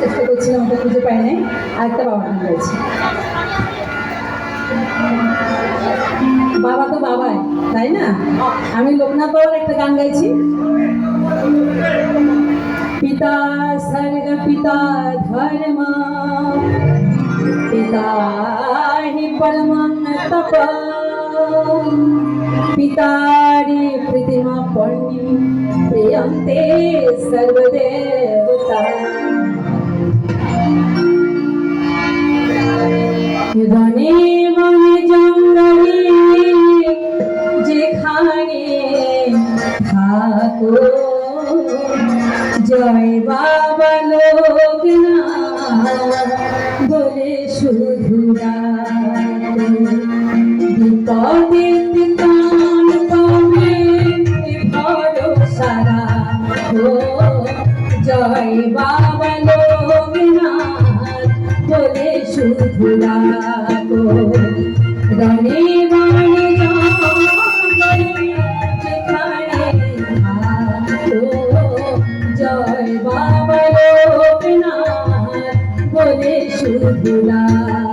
চেষ্টা করছিলাম ওটা খুঁজে পাই নাই। আরেকটা বাবা বাবা তো বাবাই, তাই না? আমি লোকনাথ একটা গান গাইছি। পিতা স্বর্গ পিতা ধর্ম পিতা হি তপ প্রতিমা পর্ণি প্রিয়ন্তে সর্বদেবতা রনে মনে জঙ্গলে যেখানে থাকো জয় বাবা লোকনাথ বলে শুধু জয় বাবা লোকনাথ বলে শুধু ডাকো। রণে থাকো, জয় বাবা লোকনাথ বলে শুধু ডাকো।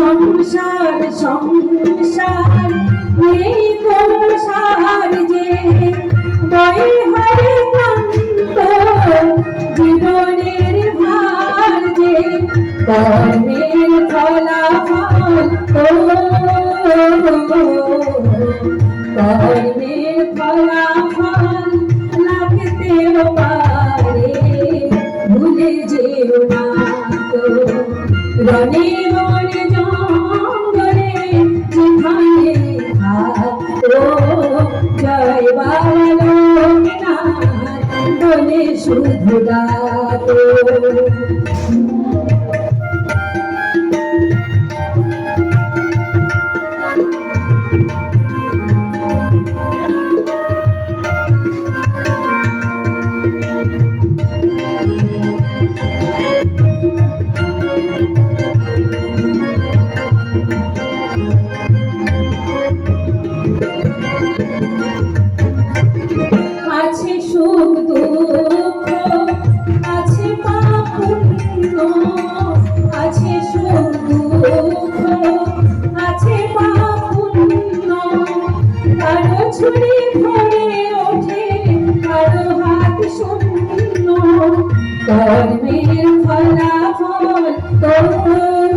সংসার সংসার নেই কোনো সার যে হবে কান্ত জীবনের ভার যে কর্মের ফলাফল কর্মের শুধু ডাকো ছুরি ভরে ওঠে, কারও হাত শূন্য। কর্মের ফলাফল কর্মের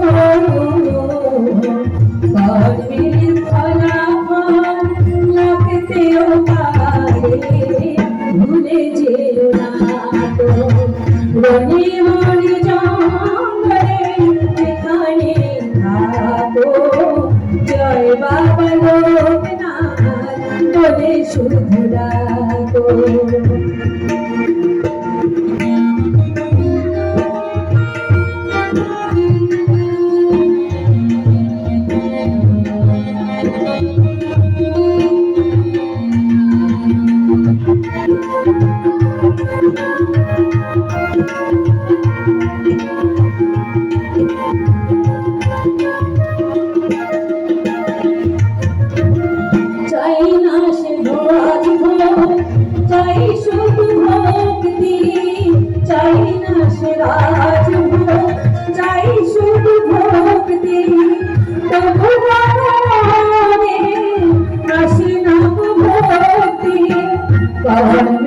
ফলাফল লাগতেও পারে, ভুলে যেও না তো। রণে মনে জঙ্গলে যেখানে থাকো। জয় বাবা শুধু ডাকো চাই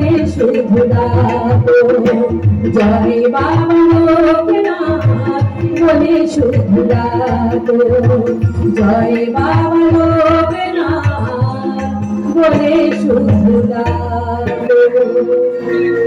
বলে শুধু রাখো জয় বাবা লোকনাথ বলে শুধু রাখো জয় বাবা লোকনাথ বলে শুধু রাখো